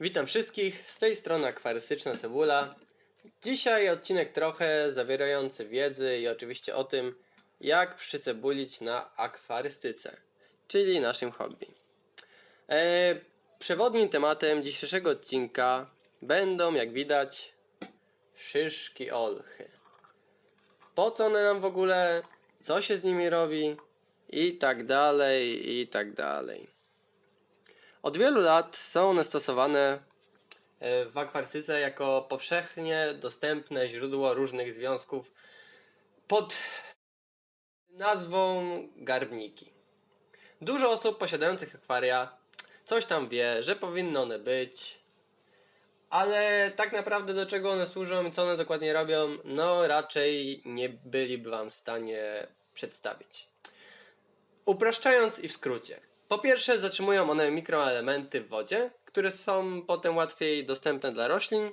Witam wszystkich, z tej strony akwarystyczna cebula. Dzisiaj odcinek trochę zawierający wiedzy i oczywiście o tym, jak przycebulić na akwarystyce, czyli naszym hobby. E, przewodnim tematem dzisiejszego odcinka będą, jak widać, szyszki olchy. Po co one nam w ogóle, co się z nimi robi i tak dalej, i tak dalej. Od wielu lat są one stosowane e, w akwarystyce jako powszechnie dostępne źródło różnych związków pod nazwą garbniki. Dużo osób posiadających akwaria coś tam wie, że powinny one być, ale tak naprawdę do czego one służą i co one dokładnie robią, no raczej nie byliby Wam w stanie przedstawić. Upraszczając i w skrócie. Po pierwsze, zatrzymują one mikroelementy w wodzie, które są potem łatwiej dostępne dla roślin.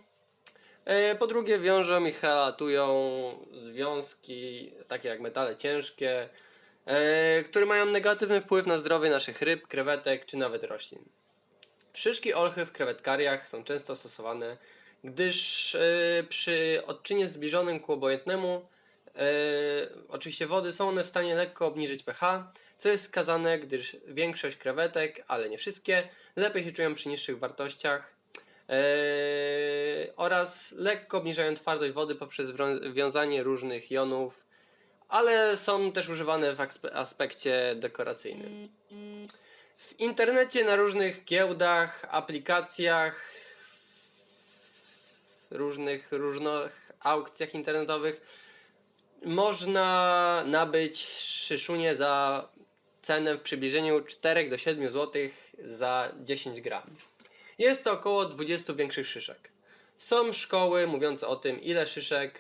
E, Po drugie, wiążą i halatują związki, takie jak metale ciężkie, e, które mają negatywny wpływ na zdrowie naszych ryb, krewetek czy nawet roślin. Szyszki olchy w krewetkariach są często stosowane, gdyż e, przy odczynie zbliżonym ku obojętnemu, oczywiście wody, są one w stanie lekko obniżyć pH, co jest skazane, gdyż większość krewetek, ale nie wszystkie, lepiej się czują przy niższych wartościach e, oraz lekko obniżają twardość wody poprzez wiązanie różnych jonów, ale są też używane w aspe- aspekcie dekoracyjnym. W internecie, na różnych giełdach, aplikacjach, różnych, różnych aukcjach internetowych można nabyć szyszunie za cenę w przybliżeniu 4 do 7 zł za 10 gram. Jest to około 20 większych szyszek. Są szkoły mówiące o tym, ile szyszek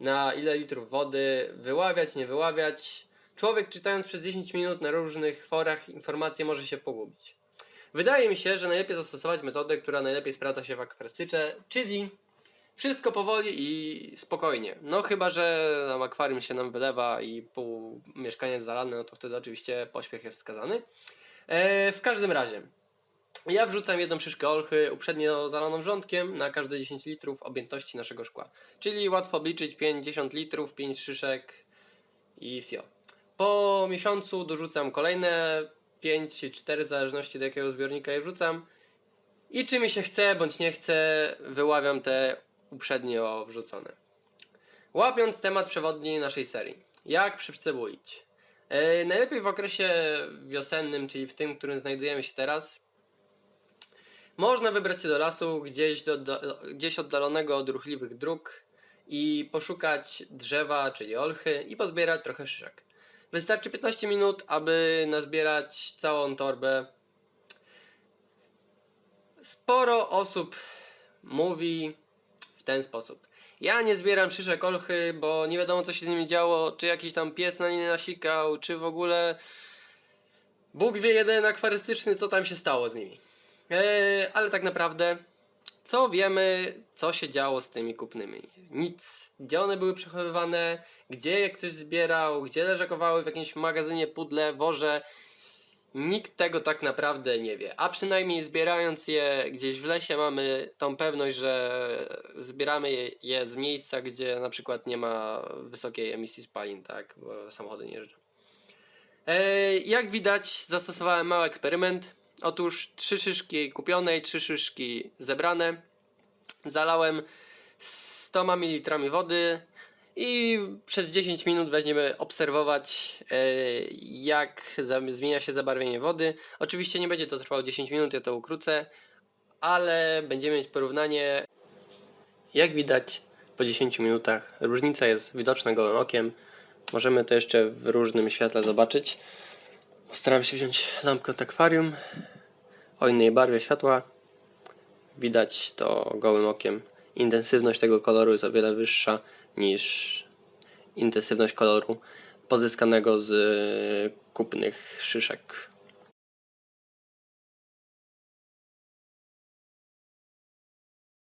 na ile litrów wody wyławiać, nie wyławiać. Człowiek czytając przez 10 minut na różnych forach informacje może się pogubić. Wydaje mi się, że najlepiej zastosować metodę, która najlepiej sprawdza się w akwarystyce, czyli wszystko powoli i spokojnie. No chyba, że nam akwarium się nam wylewa i pół mieszkania jest zalane, no to wtedy oczywiście pośpiech jest wskazany. E, w każdym razie, ja wrzucam jedną szyszkę olchy uprzednio zalaną wrzątkiem na każde 10 litrów objętości naszego szkła. Czyli łatwo obliczyć 50 litrów, 5 szyszek i wsio. Po miesiącu dorzucam kolejne 5 czy 4 w zależności do jakiego zbiornika je wrzucam. I czy mi się chce bądź nie chce, wyławiam te uprzednio wrzucone. Łapiąc temat przewodni naszej serii. Jak przycebulić? E, najlepiej w okresie wiosennym, czyli w tym, w którym znajdujemy się teraz. Można wybrać się do lasu, gdzieś, do, do, gdzieś oddalonego od ruchliwych dróg i poszukać drzewa, czyli olchy i pozbierać trochę szyszek. Wystarczy 15 minut, aby nazbierać całą torbę Sporo osób mówi w ten sposób. Ja nie zbieram szyszek olchy, bo nie wiadomo co się z nimi działo, czy jakiś tam pies na nie nasikał, czy w ogóle Bóg wie jeden akwarystyczny, co tam się stało z nimi. Eee, ale tak naprawdę, co wiemy, co się działo z tymi kupnymi? Nic. Gdzie one były przechowywane, gdzie je ktoś zbierał, gdzie leżakowały w jakimś magazynie, pudle, worze. Nikt tego tak naprawdę nie wie. A przynajmniej zbierając je gdzieś w lesie mamy tą pewność, że zbieramy je, z miejsca, gdzie na przykład nie ma wysokiej emisji spalin, tak, bo samochody nie jeżdżą. E, jak widać, zastosowałem mały eksperyment. Otóż trzy szyszki kupione i trzy szyszki zebrane. Zalałem 100 ml wody i przez 10 minut weźmiemy obserwować, e, jak zmienia się zabarwienie wody. Oczywiście nie będzie to trwało 10 minut, ja to ukrócę, ale będziemy mieć porównanie. Jak widać, po 10 minutach różnica jest widoczna gołym okiem. Możemy to jeszcze w różnym świetle zobaczyć. Postaram się wziąć lampkę od akwarium o innej barwie światła. Widać to gołym okiem. Intensywność tego koloru jest o wiele wyższa niż intensywność koloru pozyskanego z kupnych szyszek.